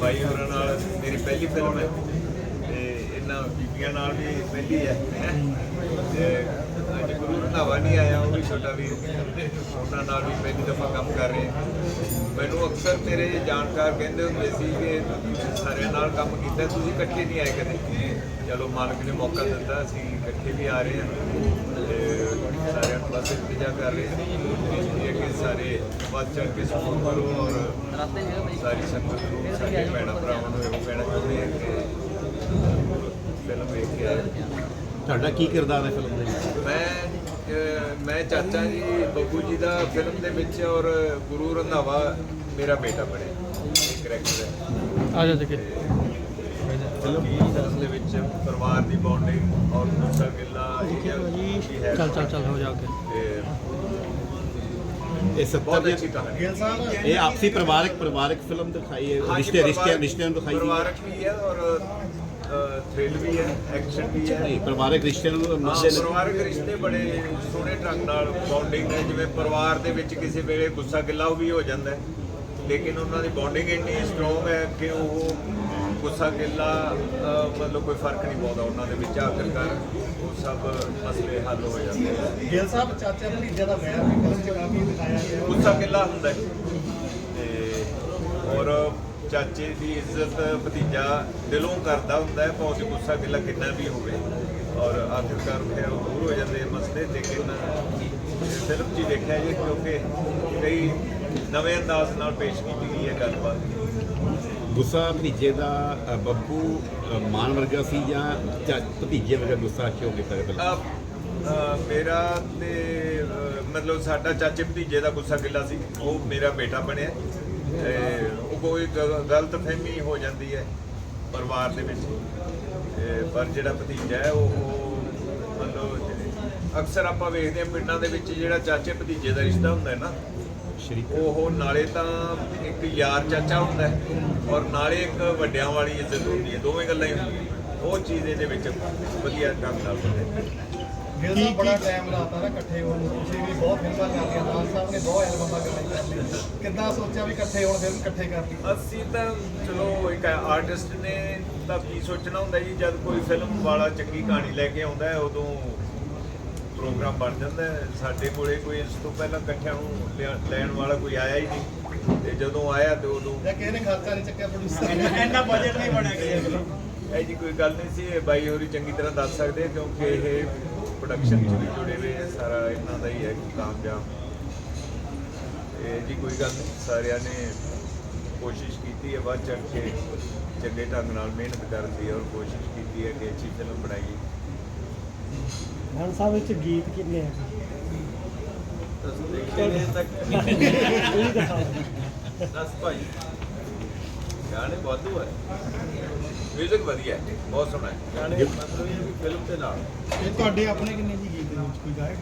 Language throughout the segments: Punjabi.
ਬਾਈ ਹੋਰਾਂ ਨਾਲ ਮੇਰੀ ਪਹਿਲੀ ਫਿਲਮ ਹੈ ਤੇ ਇਹਨਾਂ ਬੀਬੀਆਂ ਨਾਲ ਵੀ ਪਹਿਲੀ ਹੈ। ਤੇ ਅੱਜ ਗੁਰੂ ਰੰਧਾਵਾ ਨਹੀਂ ਆਇਆ, ਉਹ ਵੀ ਛੋਟਾ ਵੀ ਉਹਨਾਂ ਨਾਲ ਵੀ ਪਹਿਲੀ ਦਫਾ ਕੰਮ ਕਰ ਰਹੇ ਮੈਨੂੰ ਅਕਸਰ ਮੇਰੇ ਜਾਣਕਾਰ ਕਹਿੰਦੇ ਹੁੰਦੇ ਸੀ ਕਿ ਤੁਸੀਂ ਸਾਰਿਆਂ ਨਾਲ ਕੰਮ ਕੀਤਾ, ਤੁਸੀਂ ਇਕੱਠੇ ਨਹੀਂ ਆਏ ਕਦੇ। ਚਲੋ ਮਾਲਕ ਨੇ ਮੌਕਾ ਦਿੱਤਾ, ਅਸੀਂ ਇਕੱਠੇ ਵੀ ਆ ਰਹੇ ਹਾਂ। ਨੂੰ ਬਸ ਇੰਤਜ਼ਾਰ ਕਰ ਰਹੇ ਹਾਂ ਬੇਨਤੀ ਹੈ ਕਿ ਸਾਰੇ ਵੱਧ ਚੜ੍ਹ ਕੇ ਸਪੋਰਟ ਕਰੋ ਔਰ ਸਾਰੀ ਸੰਗਤ ਨੂੰ ਸਾਡੇ ਭੈਣਾਂ ਭਰਾਵਾਂ ਨੂੰ ਇਹੋ ਕਹਿਣਾ ਚਾਹੁੰਦੇ ਹਾਂ ਕਿ ਫਿਲਮ ਵੇਖ ਕੇ ਤੁਹਾਡਾ ਕੀ ਕਿਰਦਾਰ ਹੈ ਫਿਲਮ ਦੇ ਵਿੱਚ? ਮੈਂ ਮੈਂ ਚਾਚਾ ਜੀ ਬੱਬੂ ਜੀ ਦਾ ਫਿਲਮ ਦੇ ਵਿੱਚ ਔਰ ਗੁਰੂ ਰੰਧਾਵਾ ਮੇਰਾ ਬੇਟਾ ਬਣਿਆ ਕਰੈਕਟਰ ਹੈ। ਆ ਜਾ ਦੇਖੇ। ਫਿਲਮ ਫਿਲਮ ਦੇ ਵਿੱਚ ਪਰਿਵਾਰ ਦੀ ਬੌਂਡਿੰਗ ਔਰ ਚੱਲ ਹੋ ਜਾ ਕੇ ਤੇ ਇਹ ਸੱਤਰ ਬਹੁਤ ਦੀ ਅੱਛੀ ਕਹਾਣੀ ਗਿੱਲ ਸਾਹਿਬ ਇਹ ਆਪਸੀ ਪਰਿਵਾਰਕ ਪਰਿਵਾਰਕ ਫਿਲਮ ਦਿਖਾਈ ਹੈ ਰਿਸ਼ਤੇ ਰਿਸ਼ਤੇ ਰਿਸ਼ਤਿਆਂ ਨੂੰ ਦਿਖਾਈ ਗਈ ਹੈ। ਪਰਿਵਾਰਕ ਵੀ ਹੈ ਔਰ ਥ੍ਰਿਲ ਵੀ ਹੈ ਐਕਸ਼ਨ ਵੀ ਹੈ। ਨਹੀਂ ਪਰਿਵਾਰਕ ਰਿਸ਼ਤਿਆਂ ਨੂੰ ਹਾਂ, ਮਸਲੇ ਨੇ ਪਰਿਵਾਰਕ ਰਿਸ਼ਤੇ ਬੜੇ ਸੋਹਣੇ ਢੰਗ ਨਾਲ ਬੌਂਡਿੰਗ ਹੈ ਜਿਵੇਂ ਪਰਿਵਾਰ ਦੇ ਵਿੱਚ ਕਿਸੇ ਵੇਲੇ ਗੁੱਸਾ ਗਿੱਲਾ ਵੀ ਹੋ ਜਾਂਦਾ ਹੈ ਲੇਕਿਨ ਉਹਨਾਂ ਦੀ ਬੌਂਡਿੰਗ ਇੰਨੀ ਸਟਰੋਂਗ ਹੈ ਕਿ ਉਹ ਗੁੱਸਾ ਗਿੱਲਾ ਮਤਲਬ ਕੋਈ ਫ਼ਰਕ ਨਹੀਂ ਪਾਉਂਦਾ ਉਹਨਾਂ ਦੇ ਵਿੱਚ ਆਖਰਕਾਰ ਉਹ ਸਭ ਮਸਲੇ ਹੱਲ ਹੋ ਜਾਂਦੇ ਨੇ ਗਿੱਲ ਸਾਹਿਬ ਚਾਚਾ ਭਤੀਜਾ ਦਾ ਵੈਰ ਵੀ ਫਿਲਮ 'ਚ ਕਾਫੀ ਦਿਖਾਇਆ ਗਿਆ। ਗੁੱਸਾ ਗਿੱਲਾ ਹੁੰਦਾ ਤੇ ਔਰ ਚਾਚੇ ਦੀ ਇੱਜ਼ਤ ਭਤੀਜਾ ਦਿਲੋਂ ਕਰਦਾ ਹੁੰਦਾ ਹੈ ਭਾਵੇਂ ਗੁੱਸਾ ਗਿੱਲਾ ਕਿੰਨਾ ਵੀ ਹੋਵੇ। ਔਰ ਆਖਿਰਕਾਰ ਫਿਰ ਉਹ ਦੂਰ ਹੋ ਜਾਂਦੇ ਮਸਲੇ ਲੇਕਿਨ ਫਿਲਮ 'ਚ ਦੇਖਿਆ ਜੀ ਕਿਉਂਕਿ ਕਈ ਨਵੇਂ ਅੰਦਾਜ਼ ਨਾਲ ਪੇਸ਼ ਕੀਤੀ ਗਈ ਹੈ ਗੱਲਬਾਤ। ਗੁੱਸਾ ਭਤੀਜੇ ਦਾ ਅ, ਬੱਬੂ ਅ, ਮਾਨ ਵਰਗਾ ਸੀ ਜਾਂ ਚਾ- ਭਤੀਜੇ ਵਰਗਾ ਗੁੱਸਾ ਕਿਉਂ ਕੀਤਾ ਗਿਆ ਫਿਲਮ ਅਹ, ਅਹ, ਮੇਰਾ ਤੇ ਅਹ, ਮਤਲਬ ਸਾਡਾ ਚਾਚੇ ਭਤੀਜੇ ਦਾ ਗੁੱਸਾ ਗਿੱਲਾ ਸੀ। ਉਹ ਮੇਰਾ ਬੇਟਾ ਬਣਿਆ ਤੇ ਉਹ ਕੋਈ ਗ- ਗਲਤ ਫਹਿਮੀ ਹੋ ਜਾਂਦੀ ਹੈ ਪਰਿਵਾਰ ਦੇ ਵਿੱਚ। ਤੇ ਪਰ ਜਿਹੜਾ ਭਤੀਜਾ ਹੈ ਉਹ ਉਹ ਮਤਲਬ ਅਕਸਰ ਆਪਾਂ ਵੇਖਦੇ ਹਾਂ ਪਿੰਡਾਂ ਦੇ ਵਿੱਚ ਜਿਹੜਾ ਚਾਚੇ ਭਤੀਜੇ ਦਾ ਰਿਸ਼ਤਾ ਹੁੰਦਾ ਹੈ ਨਾ ਉਹ ਨਾਲੇ ਤਾਂ ਇੱਕ ਯਾਰ ਚਾਚਾ ਹੁੰਦਾ ਹੈ ਔਰ ਨਾਲੇ ਇੱਕ ਵੱਡਿਆਂ ਵਾਲੀ ਇੱਜ਼ਤ ਹੁੰਦੀ ਹੈ। ਦੋਵੇਂ ਗੱਲਾਂ ਹੀ ਹੁੰਦੀਆਂ ਉਹ ਚੀਜ਼ ਇਹਦੇ ਵਿੱਚ ਵਧੀਆ ਢੰਗ ਨਾਲ ਹੁੰਦੀ ਹੈ। ਗਿੱਲ ਸਾਹਿਬ ਬੜਾ ਟਾਈਮ ਲਾਤਾ ਨਾ ਇਕੱਠੇ ਹੋਣ ਨੂੰ। ਤੁਸੀਂ ਵੀ ਬਹੁਤ ਫਿਲਮਾਂ ਕਰਦੀਆਂ ਨਾਨ ਸਾਹਿਬ ਨੇ ਬਹੁਤ ਐਲਬਮਾਂ ਕਰਨੀਆਂ ਕਰ ਲਈ ਕਿੱਦਾਂ ਸੋਚਿਆ ਵੀ ਇਕੱਠੇ ਹੋਣ ਫਿਲਮ ਇਕੱਠੇ ਕਰ ਲਈ? ਅਸੀਂ ਤਾਂ ਚਲੋ ਇੱਕ ਆਰਟਿਸਟ ਨੇ ਤਾਂ ਕੀ ਸੋਚਣਾ ਹੁੰਦਾ ਜੀ? ਜਦ ਕੋਈ ਫਿਲਮ ਵਾਲਾ ਚੰਗੀ ਕਹਾਣੀ ਲੈ ਕੇ ਆਉਂਦਾ ਹੈ ਉਦੋਂ ਪ੍ਰੋਗਰਾਮ ਬਣ ਜਾਂਦਾ ਹੈ। ਸਾਡੇ ਕੋਲੇ ਕੋਈ ਇਸ ਤੋਂ ਪਹਿਲਾਂ ਇਕੱਠਿਆਂ ਨੂੰ ਲਿਆ- ਲੈਣ ਵਾਲਾ ਕੋਈ ਆਇਆ ਹੀ ਨਹੀਂ। ਤੇ ਜਦੋਂ ਆਇਆ ਤੇ ਉਦੋਂ ਜਾਂ ਕਿਸੇ ਨੇ ਖਰਚਾ ਨਹੀਂ ਚੱਕਿਆ ਪ੍ਰੋਡਿਊਸਰ ਇੰਨਾ ਬਜਟ ਨਹੀਂ ਬਣਿਆ ਗਿਆ ਇਹ ਜੀ ਕੋਈ ਗੱਲ ਨਹੀਂ ਸੀ ਇਹ ਬਾਈ ਹੋਰੀ ਚੰਗੀ ਤਰ੍ਹਾਂ ਦੱਸ ਸਕਦੇ ਆ ਕਿਉਂਕਿ ਇਹ ਪ੍ਰੋਡਕਸ਼ਨ ਚ ਵੀ ਜੁੜੇ ਹੋਏ ਆ ਸਾਰਾ ਇਹਨਾਂ ਦਾ ਹੀ ਹੈ ਕਾਮਯਾਬ। ਇਹ ਜੀ ਕੋਈ ਗੱਲ ਨਹੀਂ ਸਾਰਿਆਂ ਨੇ ਕੋਸ਼ਿਸ਼ ਕੀਤੀ ਹੈ ਵੱਧ ਚੜ੍ਹ ਕੇ ਚੰਗੇ ਢੰਗ ਨਾਲ ਮਿਹਨਤ ਕਰਨ ਦੀ ਔਰ ਕੋਸ਼ਿਸ਼ ਕੀਤੀ ਹੈ ਕਿ ਅੱਛੀ ਫਿਲਮ ਬਣਾਈਏ। ਖਾਨ ਸਾਹਿਬ ਵਿੱਚ ਗੀਤ ਕਿੰਨੇ ਆ? ਕਿੰਨੇ ਤੱਕ ਉਹ ਵੀ ਦਿਖਾਓ ਦੱਸ ਭਾਈ। ਗਾਣੇ ਵਾਧੂ ਹੈ ਮਿਊਜ਼ਿਕ ਵਧੀਆ ਹੈ ਬਹੁਤ ਸੋਹਣਾ ਹੈ। ਗਾਣੇ ਮਤਲਬ ਇਹ ਵੀ ਫਿਲਮ ਦੇ ਨਾਲ। ਇਹ ਤੁਹਾਡੇ ਆਪਣੇ ਕਿੰਨੇ ਜੀ ਗੀਤ ਦੇ ਵਿੱਚ ਕੋਈ ਗਾਇਕ?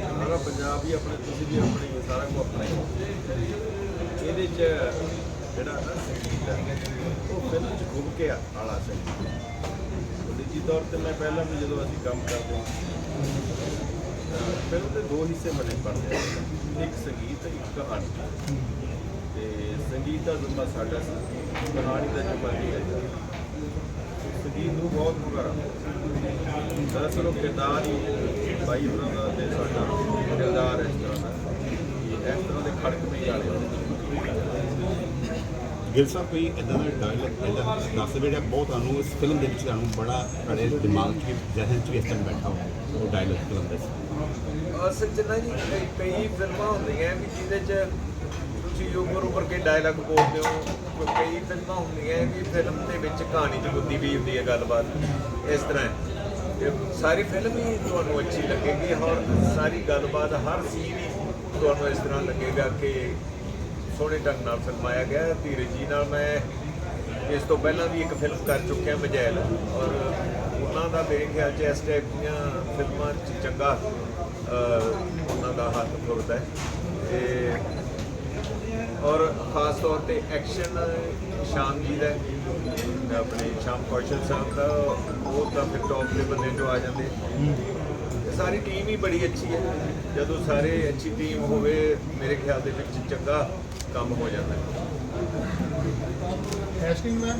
ਸਾਰਾ ਪੰਜਾਬ ਹੀ ਆਪਣੇ ਤੁਸੀਂ ਵੀ ਆਪਣੇ ਹੀ ਹੋ, ਸਾਰਾ ਕੁਝ ਆਪਣਾ ਹੀ ਹੈ। ਇਹਦੇ ਚ ਜਿਹੜਾ ਨਾ ਸੰਗੀਤ ਹੈ ਉਹ ਫਿਲਮ ਚ ਖੁੱਭ ਕੇ ਆ- ਆਲਾ ਸੰਗੀਤ। ਨਿੱਜੀ ਤੌਰ ਤੇ ਮੈਂ ਪਹਿਲਾਂ ਵੀ ਜਦੋਂ ਅਸੀਂ ਕੰਮ ਕਰਦੇ ਹਾਂ ਫਿਲਮ ਦੇ ਦੋ ਹਿੱਸੇ ਬਣੇ ਬਣਦੇ ਇੱਕ ਸੰਗੀਤ, ਇੱਕ ਕਹਾਣੀ। ਤੇ ਸੰਗੀਤ ਦਾ ਜੁਮਾ ਸਾਡਾ ਸੀ, ਕਹਾਣੀ ਦਾ ਜੁਮਾ ਨਹੀਂ ਹੈ। ਸੰਗੀਤ ਨੂੰ ਬਹੁਤ ਮੁਗਰਾ ਦਰਅਸਲ ਉਹ ਕਿਰਦਾਰ ਹੀ ਬਾਈ ਉਹਨਾਂ ਦਾ ਤੇ ਸਾਡਾ ਕਿਰਦਾਰ ਇਸ ਤਰ੍ਹਾਂ ਦਾ ਇਸ ਤਰ੍ਹਾਂ ਦੇ ਖੜਕ ਖੜਕਵੇਂ ਵਾਲੇ ਗਿਲ ਸਾਹਿਬ, ਕੋਈ ਇਦਾਂ ਦਾ ਡਾਇਲੌਗ ਇਦਾਂ ਦੱਸ ਜਿਹੜਾ ਬਹੁਤ ਤੁਹਾਨੂੰ ਇਸ ਫਿਲਮ ਦੇ ਵਿੱਚ ਤੁਹਾਨੂੰ ਬੜਾ ਤੁਹਾਡੇ ਦਿਮਾਗ 'ਚ ਵੀ 'ਚ ਇਸ ਤਰ੍ਹਾਂ ਬੈਠਾ ਹੋਵੇ ਉਹ ਡਾਇਲੌਗ ਫਿਲਮ ਦਾ। ਅਸਲ 'ਚ ਨਾ ਜੀ ਕਈ- ਕਈ ਫਿਲਮਾਂ ਹੁੰਦੀਆਂ ਵੀ ਜਿਹਦੇ 'ਚ ਤੁਸੀਂ ਉੱਪਰ ਉੱਪਰ ਕੇ ਡਾਇਲੌਗ ਬੋਲਦੇ ਹੋ, ਕੋਈ ਕਈ ਫਿਲਮਾਂ ਹੁੰਦੀਆਂ ਵੀ ਫਿਲਮ ਦੇ ਵਿੱਚ ਕਹਾਣੀ 'ਚ ਗੁੱਦੀ ਵੀ ਹੁੰਦੀ ਹੈ, ਗੱਲਬਾਤ ਇਸ ਤਰ੍ਹਾਂ ਹੈ। ਤੇ ਸਾਰੀ ਫਿਲਮ ਹੀ ਤੁਹਾਨੂੰ ਅੱਛੀ ਲੱਗੇਗੀ ਔਰ ਸਾਰੀ ਗੱਲਬਾਤ, ਹਰ ਸੀਨ ਹੀ ਤੁਹਾਨੂੰ ਇਸ ਤਰ੍ਹਾਂ ਲੱਗੇਗਾ ਕਿ ਸੋਹਣੇ ਢੰਗ ਨਾਲ ਫਿਲਮਾਇਆ ਗਿਆ ਹੈ। ਧੀਰਜ ਜੀ ਨਾਲ ਮੈਂ ਇਸ ਤੋਂ ਪਹਿਲਾਂ ਵੀ ਇੱਕ ਫਿਲਮ ਕਰ ਚੁੱਕਿਆ ਮਜੈਲ। ਔਰ ਉਹਨਾਂ ਦਾ ਮੇਰੇ ਖਿਆਲ 'ਚ ਇਸ ਟਾਈਪ ਦੀਆਂ ਫਿਲਮਾਂ 'ਚ ਚੰਗਾ ਉਹਨਾਂ ਦਾ ਹੱਥ ਫੁਰਦਾ ਹੈ। ਤੇ ਔਰ ਖਾਸ ਤੌਰ ਤੇ ਐਕਸ਼ਨ ਸ਼ਾਮ ਜੀ ਦਾ, ਆਪਣੇ ਸ਼ਾਮ ਕੌਸ਼ਲ ਸਾਹਿਬ ਦਾ, ਉਹ ਤਾਂ ਫਿਰ ਟੌਪ ਦੇ ਬੰਦੇ ਤੋਂ ਆ ਜਾਂਦੇ। ਤੇ ਸਾਰੀ ਟੀਮ ਹੀ ਬੜੀ ਅੱਛੀ ਹੈ। ਜਦੋਂ ਸਾਰੇ ਅੱਛੀ ਟੀਮ ਹੋਵੇ, ਮੇਰੇ ਖਿਆਲ ਦੇ ਵਿੱਚ ਚੰਗਾ ਕੰਮ ਹੋ ਜਾਂਦਾ। ਹੈ ਐਸ਼ਕਿੰਗ ਮੈਂ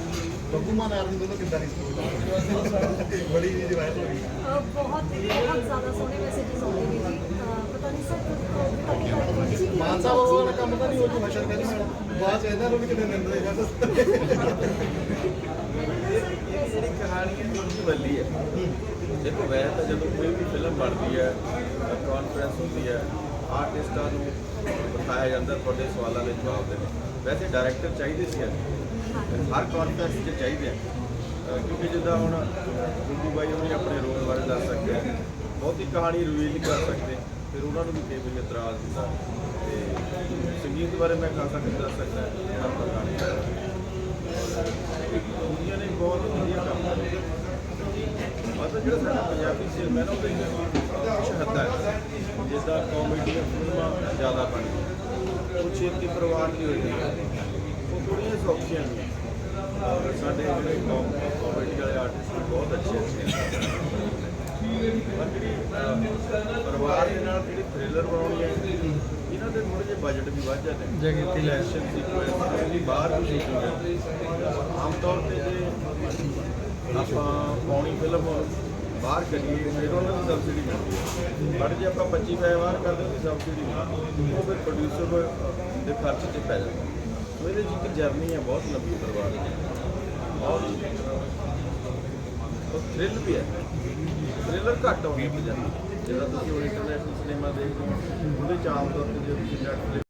ਬੱਬੂ ਮਾਨ ਆਰਮੀ ਦੋਨੋਂ ਕਿੱਦਾਂ ਦੀ ਸੋਚ ਬੜੀ ਜੀ ਵਾਇਰਲ ਹੋ ਗਈ। ਬਹੁਤ ਬਹੁਤ ਜ਼ਿਆਦਾ ਸੋਹਣੇ ਮੈਸੇजेस ਆਉਂਦੇ ਨੇ ਜੀ। ਪਤਾ ਨਹੀਂ ਸਰ ਕਦੀ ਕਦੀ ਮਾਨ ਸਾਹਿਬ ਉਹ ਕੰਮ ਤਾਂ ਨਹੀਂ ਹੋ ਜੂ ਹਸ਼ਰ ਕਰੀ ਮੈਡਮ ਬਾਅਦ ਚ ਇਹਨਾਂ ਨੂੰ ਵੀ ਕਿਤੇ ਨਿੰਦ ਦੇਗਾ ਇਹ ਜਿਹੜੀ ਕਹਾਣੀ ਹੈ ਇਹ ਵੱਲੀ ਹੈ। ਦੇਖੋ ਵੈਸੇ ਤਾਂ ਜਦੋਂ ਕੋਈ ਵੀ ਫਿਲਮ ਬਣਦੀ ਹੈ ਕਾਨਫਰੰਸ ਹੁੰਦੀ ਹੈ ਆਰਟਿਸਟਾਂ ਨੂੰ ਬਿਠਾਇਆ ਜਾਂਦਾ, ਤੁਹਾਡੇ ਸਵਾਲਾਂ ਦੇ ਜਵਾਬ ਦੇਣੇ। ਵੈਸੇ ਡਾਇਰੈਕਟਰ ਚਾਹੀਦੇ ਸੀ ਅੱਜ। ਹਰ ਕਾਨਫਰੰਸ 'ਚ ਚਾਹੀਦੇ ਆ। ਕਿਉਂਕਿ ਜਿੱਦਾਂ ਹੁਣ ਗੁੱਗੂ ਬਾਈ ਉਹਨੇ ਆਪਣੇ ਰੋਲ ਬਾਰੇ ਦੱਸ ਸਕਦੇ ਆ ਬਹੁਤੀ ਕਹਾਣੀ ਰਿਵੀਲ ਨਹੀਂ ਕਰ ਸਕਦੇ। ਫਿਰ ਉਹਨਾਂ ਨੂੰ ਵੀ ਕਈ ਵਾਰੀ ਇਤਰਾਜ਼ ਹੁੰਦਾ। ਤੇ ਸੰਗੀਤ ਬਾਰੇ ਮੈਂ ਖਾਸਾ ਕੁਝ ਦੱਸ ਸਕਦਾ। ਜਿਹੜਾ ਆਪਾਂ ਗਾਣੇ ਦੁਨੀਆ ਨੇ ਬਹੁਤ ਵਧੀਆ ਮਤਲਬ ਜਿਹੜਾ ਸਾਡਾ ਪੰਜਾਬੀ ਸਿਨੇਮਾ ਨਾ ਉਹਦੇ ਕੁਝ ਹੱਦਾਂ ਹੈ। ਜਿੱਦਾਂ ਕਾਮੇਡੀਆਂ ਫਿਲਮਾਂ ਜ਼ਿਆਦਾ ਬਣ ਗਈਆਂ। ਉਹ ਛੇਤੀ ਪਰਿਵਾਰ ਦੀ ਹੋਈ ਉਹ ਥੋੜ੍ਹੀਆਂ ਸੌਖੀਆਂ ਨੇ। ਔਰ ਸਾਡੇ ਜਿਹੜੇ ਕਾਮੇਡੀ ਵਾਲੇ ਆਰਟਿਸਟ ਬਹੁਤ ਅੱਛੇ ਅੱਛੇ ਜਿਹੜੀ ਪਰਿਵਾਰ ਦੇ ਨਾਲ ਜਿਹੜੀ ਥ੍ਰਿਲਰ ਬਣਾਉਣੀ ਹੈ ਇਹਨਾਂ ਦੇ ਥੋੜੇ ਜਿਹੇ ਬਜਟ ਵੀ ਵੱਧ ਜਾਂਦੇ ਜਗਤੀ ਲੈਕਸ਼ਨ ਸੀਕੁਐਂਸ ਬਾਹਰ ਵੀ ਹੈ ਆਮ ਤੌਰ ਤੇ ਆਪਾਂ ਪਾਉਣੀ ਫਿਲਮ ਬਾਹਰ ਕਰੀਏ ਫਿਰ ਉਹਨਾਂ ਨੂੰ ਸਬਸਿਡੀ ਮਿਲਦੀ ਹੈ। ਪਰ ਜੇ ਆਪਾਂ 25 ਪੈਸੇ ਬਾਹਰ ਕਰਦੇ ਹਾਂ ਤਾਂ ਸਬਸਿਡੀ ਨਹੀਂ। ਉਹ ਫਿਰ ਪ੍ਰੋਡਿਊਸਰ ਦੇ ਖਰਚ ਤੇ ਪੈ ਜਾਂਦਾ। ਸੋ ਇਹਦੇ 'ਚ ਇੱਕ ਜਰਨੀ ਹੈ ਬਹੁਤ ਲੰਬੀ ਪਰਿਵਾਰ ਦੀ। ਬਹੁਤ ਉਹ ਥ੍ਰਿਲ ਵੀ ਹੈ। ਥ੍ਰਿਲਰ ਘੱਟ ਆਉਂਦੀ ਹੈ ਪੰਜਾਬੀ ਜਿਹੜਾ ਤੁਸੀਂ ਹੁਣ ਇੰਟਰਨੈਸ਼ਨਲ ਸਿਨੇਮਾ ਦੇਖਦੇ ਹੋ, ਉਹਦੇ ਚ ਆਮ ਤੌਰ ਤੇ ਜੇ ਤੁਸੀਂ ਨੈਟਫਲਿਕਸ